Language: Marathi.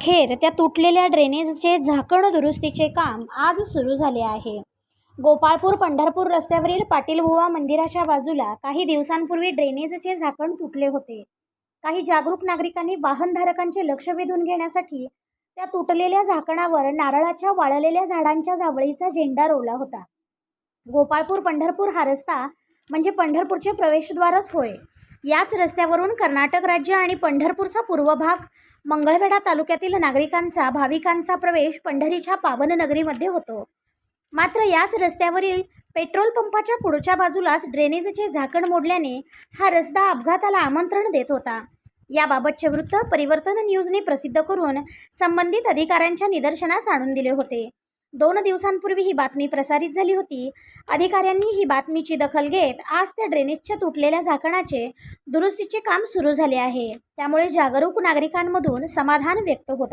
अखेर त्या तुटलेल्या ड्रेनेजचे झाकण दुरुस्तीचे काम आज सुरू झाले आहे. गोपाळपूर पंढरपूर रस्त्यावरील पाटीलबुवा मंदिराच्या बाजूला काही दिवसांपूर्वी ड्रेनेजचे झाकण तुटले होते. काही जागरूक नागरिकांनी वाहनधारकांचे लक्ष वेधून घेण्यासाठी त्या तुटलेल्या झाकणावर नारळाच्या वाळलेल्या झाडांच्या जावळीचा झेंडा रोवला होता. गोपाळपूर पंढरपूर हा रस्ता म्हणजे पंढरपूरचे प्रवेशद्वारच होय. याच रस्त्यावरून कर्नाटक राज्य आणि पंढरपूरचा पूर्व भाग मंगळवेढा तालुक्यातील नागरिकांचा भाविकांचा प्रवेश पंढरीच्या पावन नगरीमध्ये होतो. मात्र याच रस्त्यावरील पेट्रोल पंपाच्या पुढच्या बाजूलाच ड्रेनेजचे झाकण मोडल्याने हा रस्ता अपघाताला आमंत्रण देत होता. याबाबतचे वृत्त परिवर्तन न्यूजने प्रसिद्ध करून संबंधित अधिकाऱ्यांच्या निदर्शनास आणून दिले होते. दोन दिवसांपूर्वी ही बातमी प्रसारित झाली होती. अधिकाऱ्यांनी ही बातमीची दखल घेत आज त्या ड्रेनेजच्या तुटलेल्या झाकणाचे दुरुस्तीचे काम सुरू झाले आहे. त्यामुळे जागरूक नागरिकांमधून समाधान व्यक्त होत